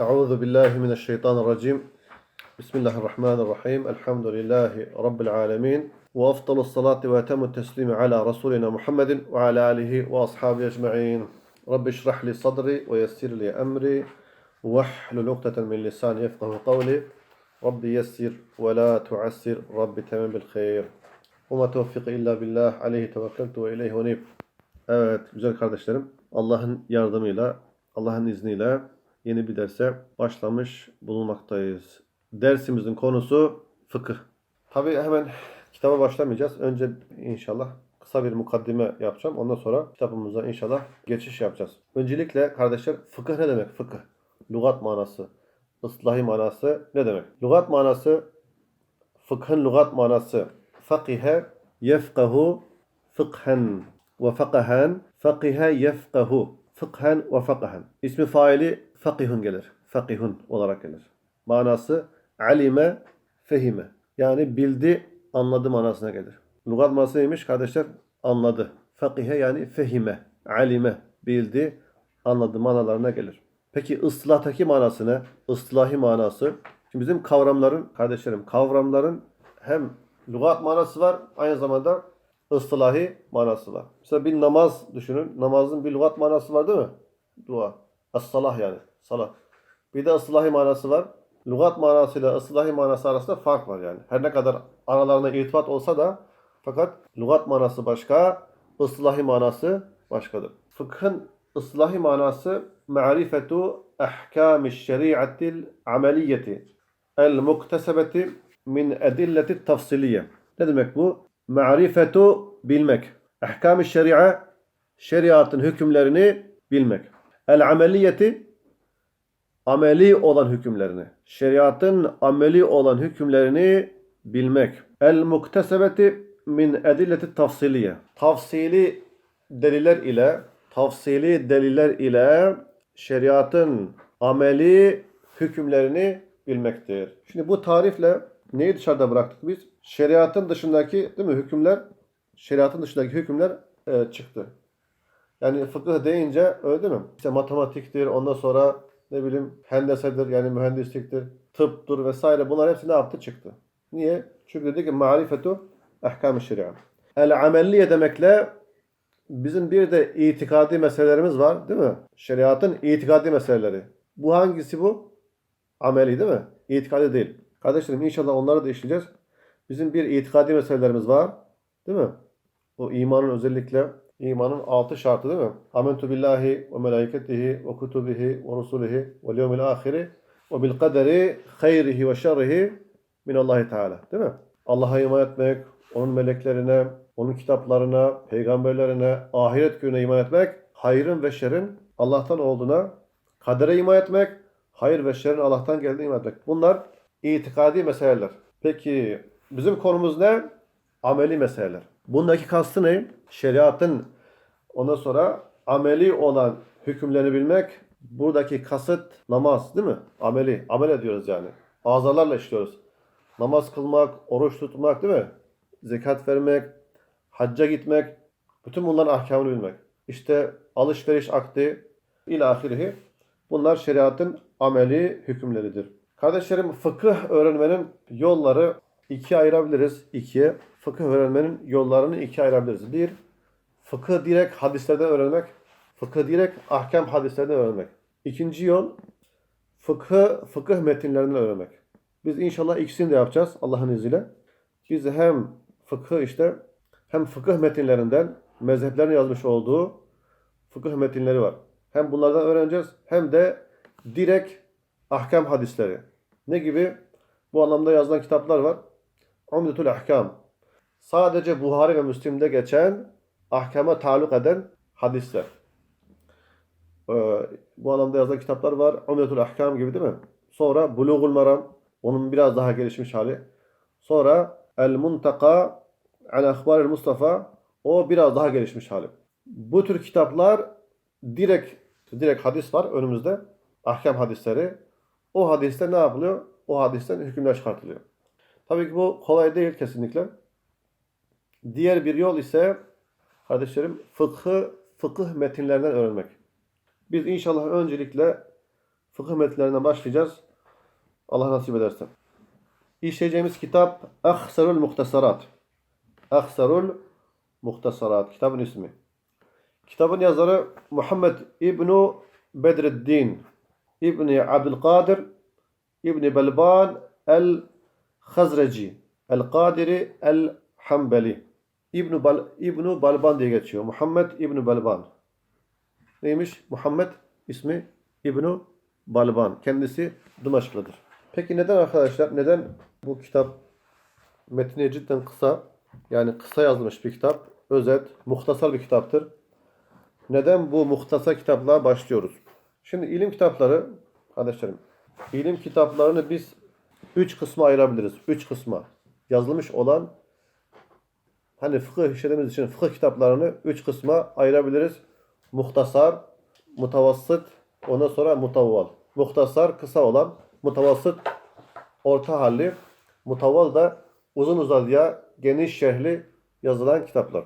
أعوذ بالله من الشيطان الرجيم. بسم الله الرحمن الرحيم. الحمد لله رب العالمين. وأفضل الصلاة وأتم التسليم على رسولنا محمد وعلى آله وأصحابه أجمعين. رب اشرح لي صدري ويسر لي أمري. واحلل عقدة من لساني يفقه قولي. رب يسر ولا تعسر. رب تمم بالخير. وما توفيق إلا بالله. عليه توكلت وإليه ونيب Evet güzel kardeşlerim. Allah'ın yardımıyla Allah'ın izniyle yeni bir derse başlamış bulunmaktayız. Dersimizin konusu fıkıh. Tabi hemen kitaba başlamayacağız. Önce inşallah kısa bir mukaddime yapacağım. Ondan sonra kitabımıza inşallah geçiş yapacağız. Öncelikle kardeşler fıkıh ne demek? Fıkıh. Lugat manası. ıslahi manası ne demek? Lugat manası fıkhın lugat manası. Fakihe yefkahu fıkhen ve fakahen fakihe yefkahu fıkhen ve fakahen. İsmi faili fakihun gelir. Fakihun olarak gelir. Manası alime fehime. Yani bildi, anladı manasına gelir. Lugat manası neymiş kardeşler? Anladı. Fakihe yani fehime. Alime. Bildi, anladı manalarına gelir. Peki ıslahtaki manası ne? Islahi manası. Şimdi bizim kavramların, kardeşlerim, kavramların hem lugat manası var, aynı zamanda ıslahi manası var. Mesela bir namaz düşünün. Namazın bir lugat manası var değil mi? Dua. As-salah yani. Salah. Bir de ıslahi manası var. Lugat manasıyla ıslahi manası arasında fark var yani. Her ne kadar aralarında irtibat olsa da fakat lugat manası başka, ıslahi manası başkadır. Fıkhın ıslahi manası ma'rifetu ahkâmi şeriatil ameliyeti el muktesebeti min edilleti tafsiliye. Ne demek bu? Ma'rifetu bilmek. Ahkam-ı şeria şeriatın hükümlerini bilmek. El ameliyeti ameli olan hükümlerini. Şeriatın ameli olan hükümlerini bilmek. El muktesebeti min edilleti tafsiliye. Tafsili deliller ile tafsili deliller ile şeriatın ameli hükümlerini bilmektir. Şimdi bu tarifle neyi dışarıda bıraktık biz? Şeriatın dışındaki değil mi hükümler şeriatın dışındaki hükümler e, çıktı. Yani fıkıh deyince öyle değil mi? İşte matematiktir, ondan sonra ne bileyim hendesedir yani mühendisliktir, tıptır vesaire bunlar hepsi ne yaptı çıktı. Niye? Çünkü dedi ki marifetu ahkam-ı şeria. El amelliye demekle bizim bir de itikadi meselelerimiz var değil mi? Şeriatın itikadi meseleleri. Bu hangisi bu? Ameli değil mi? İtikadi değil. Kardeşlerim inşallah onları da işleyeceğiz. Bizim bir itikadi meselelerimiz var. Değil mi? O imanın özellikle imanın altı şartı değil mi? Amentu billahi ve melaiketihi ve kutubihi ve rusulihi ve yevmil ahiri ve bil kaderi hayrihi ve şerrihi minallahi teala. Değil mi? Allah'a iman etmek, onun meleklerine, onun kitaplarına, peygamberlerine, ahiret gününe iman etmek, hayrın ve şerrin Allah'tan olduğuna, kadere iman etmek, hayır ve şerrin Allah'tan geldiğine iman etmek. Bunlar itikadi meseleler. Peki bizim konumuz ne? Ameli meseleler. Bundaki kastı ne? Şeriatın ondan sonra ameli olan hükümlerini bilmek. Buradaki kasıt namaz değil mi? Ameli. Amel ediyoruz yani. Azalarla işliyoruz. Namaz kılmak, oruç tutmak değil mi? Zekat vermek, hacca gitmek. Bütün bunların ahkamını bilmek. İşte alışveriş akdi ilahirihi. Bunlar şeriatın ameli hükümleridir. Kardeşlerim fıkıh öğrenmenin yolları ikiye ayırabiliriz. İkiye. Fıkıh öğrenmenin yollarını ikiye ayırabiliriz. Bir, fıkıh direkt hadislerden öğrenmek. Fıkıh direkt ahkam hadislerden öğrenmek. İkinci yol, fıkıh, fıkıh metinlerinden öğrenmek. Biz inşallah ikisini de yapacağız Allah'ın izniyle. Biz hem fıkıh işte hem fıkıh metinlerinden mezheplerin yazmış olduğu fıkıh metinleri var. Hem bunlardan öğreneceğiz hem de direkt ahkam hadisleri. Ne gibi? Bu anlamda yazılan kitaplar var. Umdetul Ahkam. Sadece Buhari ve Müslim'de geçen ahkama taluk eden hadisler. Ee, bu anlamda yazılan kitaplar var. Umdetul Ahkam gibi değil mi? Sonra Bulugul Maram. Onun biraz daha gelişmiş hali. Sonra El Muntaka Al Ahbar Mustafa. O biraz daha gelişmiş hali. Bu tür kitaplar direkt direkt hadis var önümüzde. Ahkam hadisleri. O hadiste ne yapılıyor? O hadisten hükümler çıkartılıyor. Tabii ki bu kolay değil kesinlikle. Diğer bir yol ise kardeşlerim fıkhı fıkıh metinlerinden öğrenmek. Biz inşallah öncelikle fıkıh metinlerinden başlayacağız. Allah nasip ederse. İşleyeceğimiz kitap Ahsarul Muhtasarat. Ahsarul Muhtasarat. Kitabın ismi. Kitabın yazarı Muhammed İbnu Bedreddin İbni Abdülkadir İbni Belban El-Hazreci El-Kadiri El-Hanbeli İbnu, Bal İbnu Balban diye geçiyor. Muhammed İbnu Balban. Neymiş? Muhammed ismi İbnu Balban. Kendisi Dımaşklıdır. Peki neden arkadaşlar? Neden bu kitap metni cidden kısa? Yani kısa yazılmış bir kitap. Özet, muhtasar bir kitaptır. Neden bu muhtasar kitapla başlıyoruz? Şimdi ilim kitapları, kardeşlerim, ilim kitaplarını biz üç kısma ayırabiliriz. Üç kısma. Yazılmış olan, hani fıkıh işlediğimiz için fıkıh kitaplarını üç kısma ayırabiliriz. Muhtasar, mutavassıt, ondan sonra mutavval. Muhtasar kısa olan, mutavassıt orta halli, mutavval da uzun uzadıya geniş şerhli yazılan kitaplar.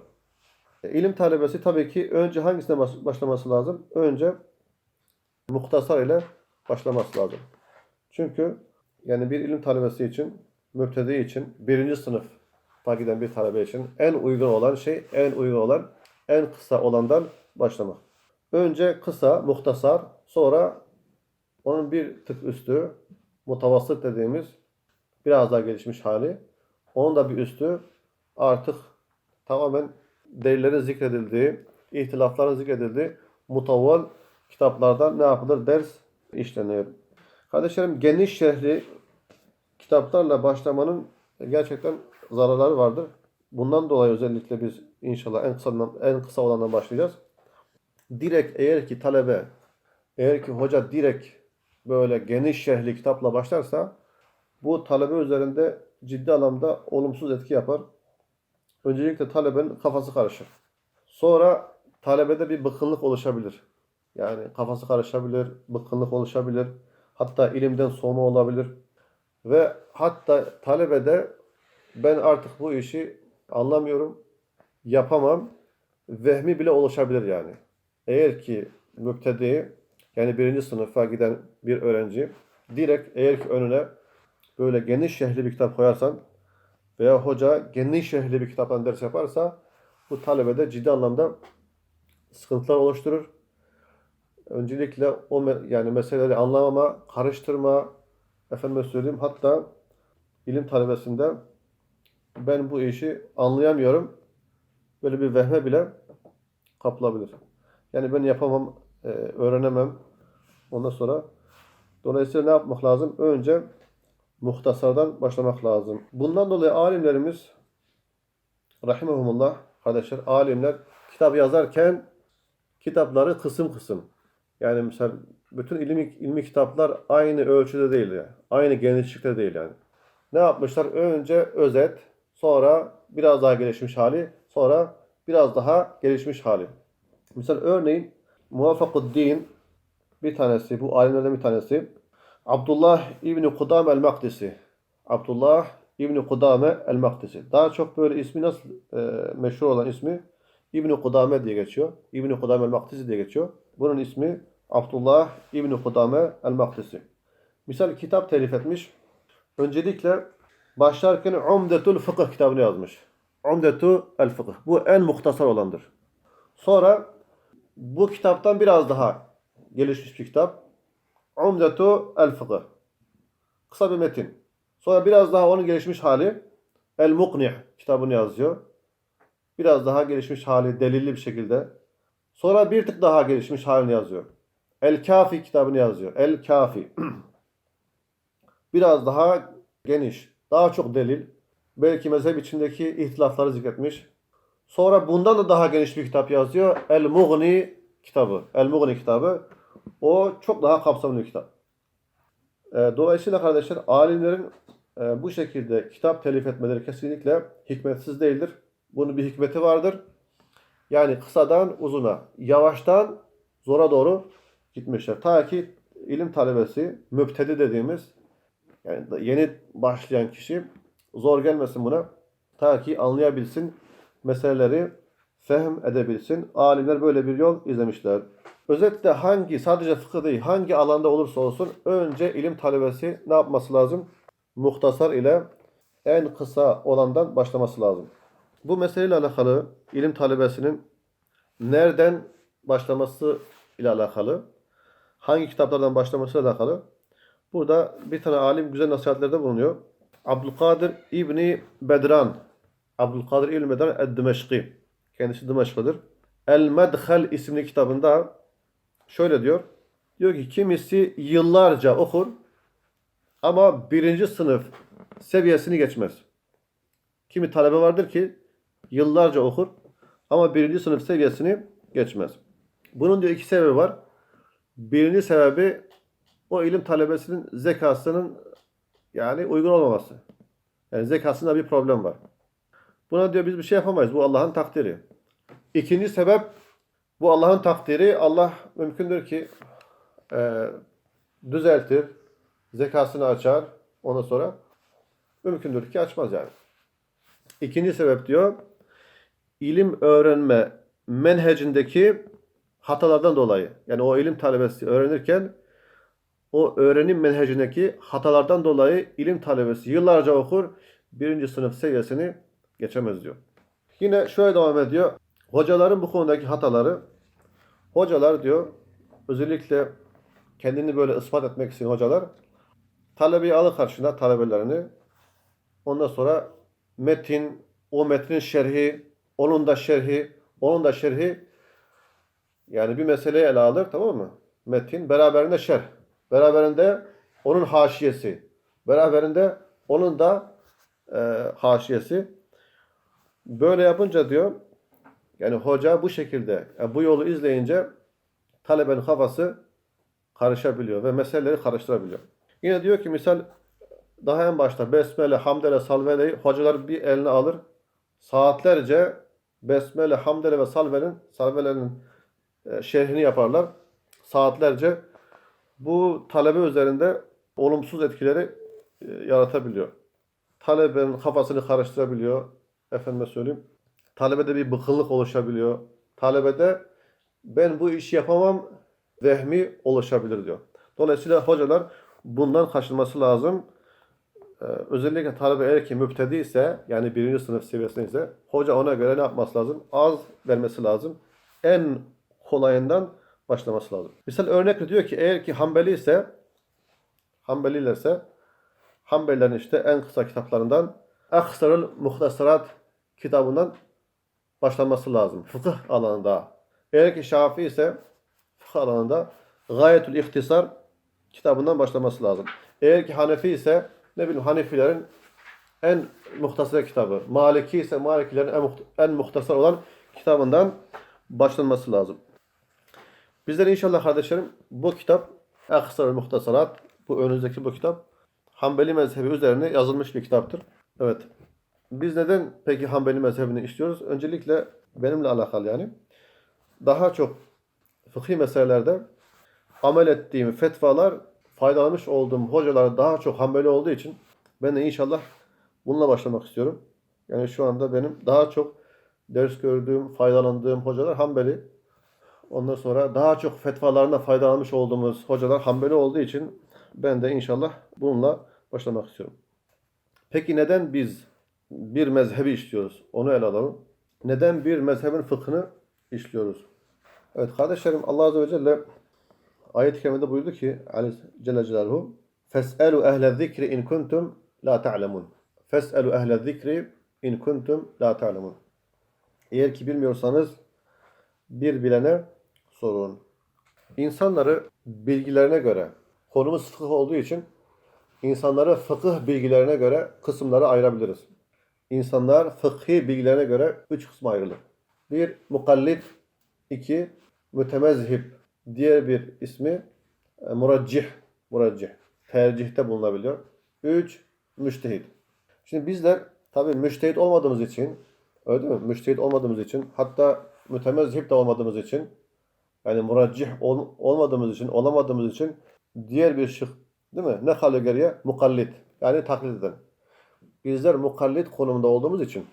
E, İlim talebesi tabii ki önce hangisine baş- başlaması lazım? Önce muhtasar ile başlaması lazım. Çünkü yani bir ilim talebesi için, müptedi için, birinci sınıf giden bir talebe için en uygun olan şey, en uygun olan, en kısa olandan başlamak. Önce kısa, muhtasar, sonra onun bir tık üstü, mutavasıt dediğimiz biraz daha gelişmiş hali. Onun da bir üstü artık tamamen delillerin zikredildiği, ihtilafların zikredildiği mutavval kitaplardan ne yapılır? Ders işleniyor. Kardeşlerim geniş şerhli kitaplarla başlamanın gerçekten zararları vardır. Bundan dolayı özellikle biz inşallah en kısa en kısa olandan başlayacağız. Direkt eğer ki talebe, eğer ki hoca direkt böyle geniş şerhli kitapla başlarsa bu talebe üzerinde ciddi anlamda olumsuz etki yapar. Öncelikle talebenin kafası karışır. Sonra talebede bir bıkkınlık oluşabilir. Yani kafası karışabilir, bıkkınlık oluşabilir. Hatta ilimden soğuma olabilir. Ve hatta talebede ben artık bu işi anlamıyorum, yapamam, vehmi bile oluşabilir yani. Eğer ki müptedi, yani birinci sınıfa giden bir öğrenci, direkt eğer ki önüne böyle geniş şehirli bir kitap koyarsan veya hoca geniş şehirli bir kitaptan ders yaparsa bu talebede ciddi anlamda sıkıntılar oluşturur. Öncelikle o yani meseleleri anlamama, karıştırma, efendime söyleyeyim hatta ilim talebesinde ben bu işi anlayamıyorum. Böyle bir vehme bile kapılabilir. Yani ben yapamam, e, öğrenemem. Ondan sonra dolayısıyla ne yapmak lazım? Önce muhtasardan başlamak lazım. Bundan dolayı alimlerimiz rahimehumullah kardeşler alimler kitap yazarken kitapları kısım kısım yani mesela bütün ilmi, ilmi kitaplar aynı ölçüde değil yani. Aynı genişlikte değil yani. Ne yapmışlar? Önce özet, sonra biraz daha gelişmiş hali, sonra biraz daha gelişmiş hali. Mesela örneğin Muvaffakuddin bir tanesi, bu alimlerden bir tanesi Abdullah İbni Kudame el-Makdisi. Abdullah İbni Kudame el-Makdisi. Daha çok böyle ismi nasıl e, meşhur olan ismi İbni Kudame diye geçiyor. İbni Kudame el-Makdisi diye geçiyor. Bunun ismi Abdullah İbni Kudame el-Makdisi. Misal kitap telif etmiş. Öncelikle başlarken Umdetul Fıkıh kitabını yazmış. Umdetu el Fıkıh. Bu en muhtasar olandır. Sonra bu kitaptan biraz daha gelişmiş bir kitap. Umdetu el Fıkıh. Kısa bir metin. Sonra biraz daha onun gelişmiş hali El Muknih kitabını yazıyor. Biraz daha gelişmiş hali delilli bir şekilde. Sonra bir tık daha gelişmiş halini yazıyor. El Kafi kitabını yazıyor. El Kafi. Biraz daha geniş, daha çok delil. Belki mezhep içindeki ihtilafları zikretmiş. Sonra bundan da daha geniş bir kitap yazıyor. El Mughni kitabı. El Mughni kitabı. O çok daha kapsamlı bir kitap. E, Dolayısıyla kardeşler alimlerin e, bu şekilde kitap telif etmeleri kesinlikle hikmetsiz değildir. Bunun bir hikmeti vardır. Yani kısadan uzuna, yavaştan zora doğru gitmişler. Ta ki ilim talebesi, müptedi dediğimiz yani yeni başlayan kişi zor gelmesin buna. Ta ki anlayabilsin, meseleleri fehm edebilsin. Alimler böyle bir yol izlemişler. Özetle hangi, sadece fıkıh değil, hangi alanda olursa olsun önce ilim talebesi ne yapması lazım? Muhtasar ile en kısa olandan başlaması lazım. Bu meseleyle alakalı ilim talebesinin nereden başlaması ile alakalı, hangi kitaplardan başlaması ile alakalı burada bir tane alim güzel nasihatlerde bulunuyor. Abdülkadir İbni Bedran Abdülkadir İbni Bedran Ed-Dimeşki kendisi Dimeşk'ıdır. El-Medhal isimli kitabında şöyle diyor. Diyor ki kimisi yıllarca okur ama birinci sınıf seviyesini geçmez. Kimi talebe vardır ki yıllarca okur ama birinci sınıf seviyesini geçmez. Bunun diyor iki sebebi var. Birinci sebebi o ilim talebesinin zekasının yani uygun olmaması. Yani zekasında bir problem var. Buna diyor biz bir şey yapamayız. Bu Allah'ın takdiri. İkinci sebep bu Allah'ın takdiri. Allah mümkündür ki e, düzeltir, zekasını açar. Ondan sonra mümkündür ki açmaz yani. İkinci sebep diyor, ilim öğrenme menhecindeki hatalardan dolayı. Yani o ilim talebesi öğrenirken o öğrenim menhecindeki hatalardan dolayı ilim talebesi yıllarca okur, birinci sınıf seviyesini geçemez diyor. Yine şöyle devam ediyor. Hocaların bu konudaki hataları, hocalar diyor, özellikle kendini böyle ispat etmek için hocalar, talebeyi alır karşına talebelerini, ondan sonra metin, o metnin şerhi, onun da şerhi, onun da şerhi, yani bir meseleyi ele alır tamam mı? Metin, beraberinde şerh, beraberinde onun haşiyesi, beraberinde onun da e, haşiyesi. Böyle yapınca diyor, yani hoca bu şekilde, yani bu yolu izleyince talebenin kafası karışabiliyor ve meseleleri karıştırabiliyor. Yine diyor ki misal daha en başta Besmele, Hamdele, Salvele'yi hocalar bir eline alır. Saatlerce Besmele, Hamdele ve Salve'nin Salvele'nin e, şerhini yaparlar. Saatlerce bu talebe üzerinde olumsuz etkileri e, yaratabiliyor. Talebenin kafasını karıştırabiliyor. Efendime söyleyeyim. Talebede bir bıkınlık oluşabiliyor. Talebede ben bu işi yapamam vehmi oluşabilir diyor. Dolayısıyla hocalar bundan kaçınması lazım. Ee, özellikle talebe eğer ki müptedi ise yani birinci sınıf seviyesinde ise hoca ona göre ne yapması lazım? Az vermesi lazım. En kolayından başlaması lazım. Misal örnekle diyor ki eğer ki Hanbeli ise Hanbelilerse Hanbelilerin işte en kısa kitaplarından Aksarul Muhtasarat kitabından başlaması lazım. Fıkıh alanında. Eğer ki Şafii ise fıkıh alanında Gayetül İhtisar kitabından başlaması lazım. Eğer ki Hanefi ise ne bileyim Hanefilerin en muhtasar kitabı. Maliki ise Malikilerin en, muht- en muhtasar olan kitabından başlanması lazım. Bizler inşallah kardeşlerim bu kitap Aksar Muhtasarat bu önünüzdeki bu kitap Hanbeli mezhebi üzerine yazılmış bir kitaptır. Evet. Biz neden peki Hanbeli mezhebini işliyoruz? Öncelikle benimle alakalı yani. Daha çok fıkhi meselelerde amel ettiğim fetvalar faydalanmış olduğum hocalar daha çok Hanbeli olduğu için ben de inşallah bununla başlamak istiyorum. Yani şu anda benim daha çok ders gördüğüm, faydalandığım hocalar Hanbeli. Ondan sonra daha çok fetvalarına faydalanmış olduğumuz hocalar Hanbeli olduğu için ben de inşallah bununla başlamak istiyorum. Peki neden biz bir mezhebi işliyoruz? Onu ele alalım. Neden bir mezhebin fıkhını işliyoruz? Evet kardeşlerim Allah Azze ve Celle ayet-i kerimede buyurdu ki Celle Celaluhu Fes'elu ehle zikri in kuntum la ta'lemun. Fes'elu ehle zikri in kuntum la ta'lemun. Eğer ki bilmiyorsanız bir bilene sorun. İnsanları bilgilerine göre, konumuz fıkıh olduğu için insanları fıkıh bilgilerine göre kısımlara ayırabiliriz. İnsanlar fıkhi bilgilerine göre üç kısma ayrılır. Bir, mukallit. iki mütemezhib. Diğer bir ismi e, muraccih. Tercihte bulunabiliyor. Üç, müştehid. Şimdi bizler tabii müştehid olmadığımız için öyle değil mi? Müştehid olmadığımız için hatta mütemezhib de olmadığımız için yani muraccih ol, olmadığımız için, olamadığımız için diğer bir şık değil mi? Ne kalıyor geriye? Mukallit. Yani taklit eden. Bizler mukallit konumunda olduğumuz için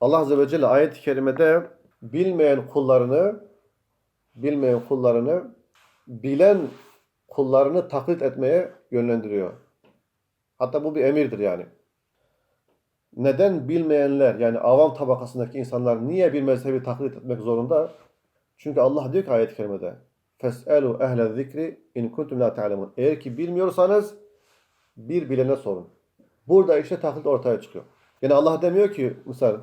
Allah Azze ve Celle ayet-i kerimede bilmeyen kullarını bilmeyen kullarını bilen kullarını taklit etmeye yönlendiriyor. Hatta bu bir emirdir yani. Neden bilmeyenler yani avam tabakasındaki insanlar niye bir mezhebi taklit etmek zorunda? Çünkü Allah diyor ki ayet-i kerimede Fes'elu ehle zikri in kuntum la ta'lemun. Eğer ki bilmiyorsanız bir bilene sorun. Burada işte taklit ortaya çıkıyor. Yani Allah demiyor ki misal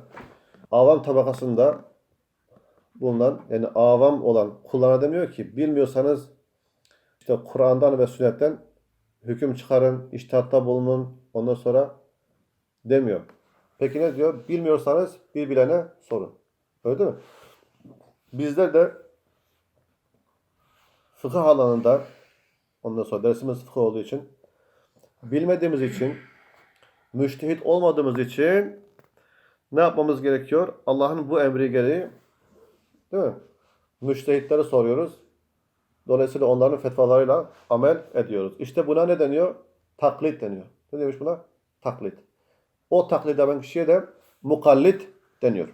avam tabakasında bulunan yani avam olan kullara demiyor ki bilmiyorsanız işte Kur'an'dan ve sünnetten hüküm çıkarın, iştihatta bulunun ondan sonra demiyor. Peki ne diyor? Bilmiyorsanız bir bilene sorun. Öyle değil mi? Bizler de fıkıh alanında ondan sonra dersimiz fıkıh olduğu için bilmediğimiz için müştehit olmadığımız için ne yapmamız gerekiyor? Allah'ın bu emri gereği değil mi? Müştehitlere soruyoruz. Dolayısıyla onların fetvalarıyla amel ediyoruz. İşte buna ne deniyor? Taklit deniyor. Ne demiş buna? Taklit. O taklit eden kişiye de mukallit deniyor.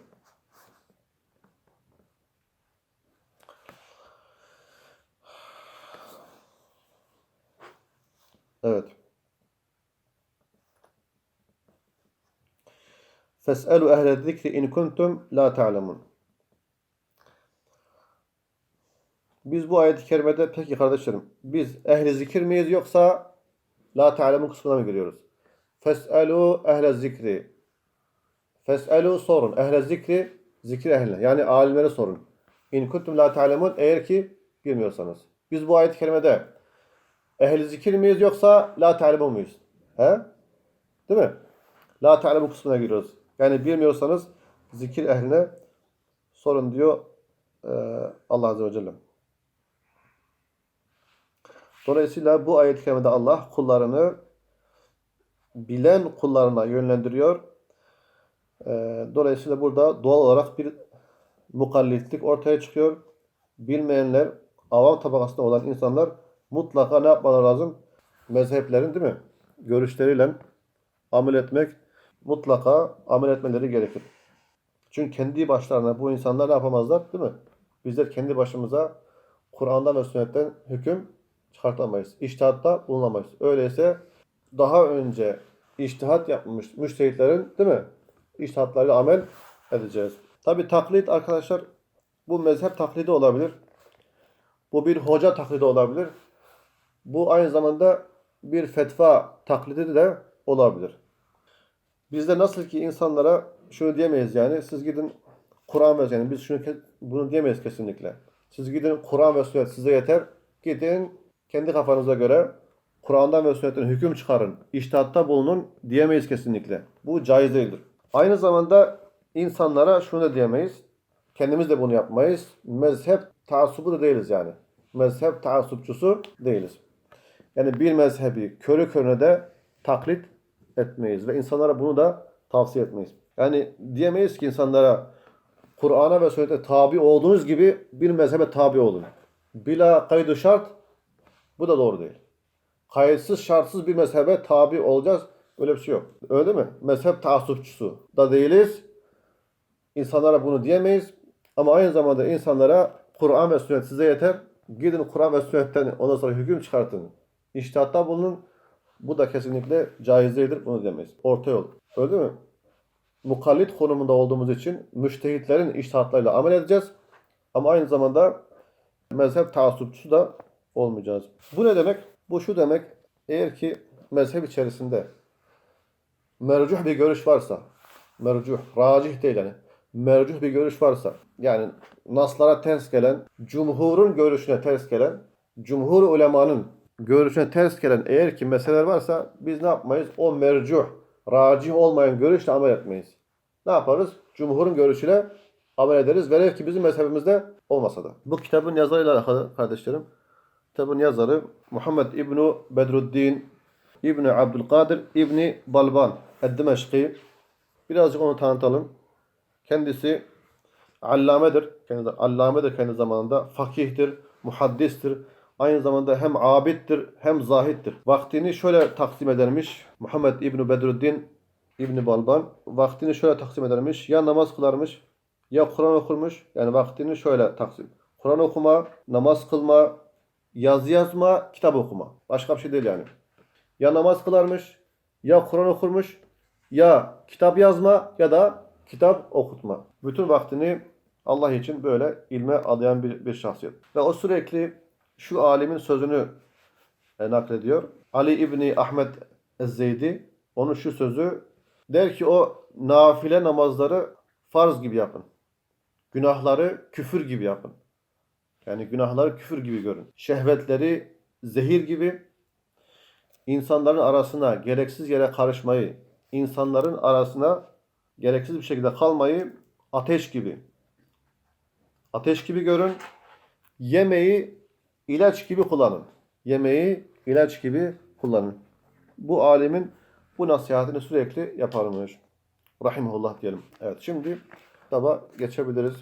Evet. Fes'elu ehle zikri in kuntum la ta'lemun. Biz bu ayet-i kerimede peki kardeşlerim biz ehli zikir miyiz yoksa la ta'lemun kısmına mı giriyoruz? Fes'elu ehle zikri. Fes'elu sorun. Ehle zikri zikir ehline. Yani alimlere sorun. İn kuntum la ta'lemun eğer ki bilmiyorsanız. Biz bu ayet-i kerimede ehli zikir miyiz yoksa la ta'lemun muyuz? He? Değil mi? La ta'lemun kısmına giriyoruz. Yani bilmiyorsanız zikir ehline sorun diyor e, Allah Azze ve Celle. Dolayısıyla bu ayet-i kerimede Allah kullarını bilen kullarına yönlendiriyor. E, dolayısıyla burada doğal olarak bir mukallitlik ortaya çıkıyor. Bilmeyenler, avam tabakasında olan insanlar mutlaka ne yapmaları lazım? Mezheplerin değil mi? Görüşleriyle amel etmek mutlaka amel etmeleri gerekir. Çünkü kendi başlarına bu insanlar ne yapamazlar değil mi? Bizler kendi başımıza Kur'an'dan ve sünnetten hüküm çıkartamayız. İçtihatta bulunamayız. Öyleyse daha önce içtihat yapmış müştehitlerin değil mi? İçtihatlarıyla amel edeceğiz. Tabi taklit arkadaşlar bu mezhep taklidi olabilir. Bu bir hoca taklidi olabilir. Bu aynı zamanda bir fetva taklidi de olabilir. Bizde nasıl ki insanlara şunu diyemeyiz yani siz gidin Kur'an ve yani biz şunu bunu diyemeyiz kesinlikle. Siz gidin Kur'an ve sünnet size yeter. Gidin kendi kafanıza göre Kur'an'dan ve sünnetten hüküm çıkarın. İçtihatta bulunun diyemeyiz kesinlikle. Bu caiz değildir. Aynı zamanda insanlara şunu da diyemeyiz. Kendimiz de bunu yapmayız. Mezhep taassubu da değiliz yani. Mezhep taassupçusu değiliz. Yani bir mezhebi körü körüne de taklit etmeyiz ve insanlara bunu da tavsiye etmeyiz. Yani diyemeyiz ki insanlara Kur'an'a ve sünnete tabi olduğunuz gibi bir mezhebe tabi olun. Bila kaydı şart bu da doğru değil. Kayıtsız şartsız bir mezhebe tabi olacağız. Öyle bir şey yok. Öyle değil mi? Mezhep taassupçusu da değiliz. İnsanlara bunu diyemeyiz. Ama aynı zamanda insanlara Kur'an ve sünnet size yeter. Gidin Kur'an ve sünnetten ondan sonra hüküm çıkartın. İştihatta bulunun. Bu da kesinlikle caiz değildir. Bunu demeyiz. Orta yol. Öyle mi? Mukallit konumunda olduğumuz için müştehitlerin iştihatlarıyla amel edeceğiz. Ama aynı zamanda mezhep taassupçusu da olmayacağız. Bu ne demek? Bu şu demek. Eğer ki mezhep içerisinde mercuh bir görüş varsa, mercuh, racih değil yani, mercuh bir görüş varsa, yani naslara ters gelen, cumhurun görüşüne ters gelen, cumhur ulemanın görüşüne ters gelen eğer ki meseleler varsa biz ne yapmayız? O mercuh, racih olmayan görüşle amel etmeyiz. Ne yaparız? Cumhurun görüşüyle amel ederiz. Velev ki bizim mezhebimizde olmasa da. Bu kitabın yazarıyla alakalı kardeşlerim. Kitabın yazarı Muhammed İbnu Bedruddin İbni Abdülkadir İbni Balban Eddimeşki. Birazcık onu tanıtalım. Kendisi allamedir. Kendi, allamedir kendi zamanında. Fakihtir, muhaddistir. Aynı zamanda hem abittir hem zahittir. Vaktini şöyle taksim edermiş. Muhammed İbni Bedruddin İbni Balban vaktini şöyle taksim edermiş. Ya namaz kılarmış ya Kur'an okurmuş. Yani vaktini şöyle taksim. Kur'an okuma, namaz kılma, yazı yazma, kitap okuma. Başka bir şey değil yani. Ya namaz kılarmış, ya Kur'an okurmuş, ya kitap yazma ya da kitap okutma. Bütün vaktini Allah için böyle ilme adayan bir, bir şahsiyet. Ve o sürekli şu alimin sözünü e, naklediyor. Ali İbni Ahmet Ez-Zeydi onun şu sözü der ki o nafile namazları farz gibi yapın. Günahları küfür gibi yapın. Yani günahları küfür gibi görün. Şehvetleri zehir gibi insanların arasına gereksiz yere karışmayı, insanların arasına gereksiz bir şekilde kalmayı ateş gibi ateş gibi görün. Yemeği ilaç gibi kullanın. Yemeği ilaç gibi kullanın. Bu alimin bu nasihatini sürekli yaparmış. Rahimullah diyelim. Evet şimdi kitaba geçebiliriz.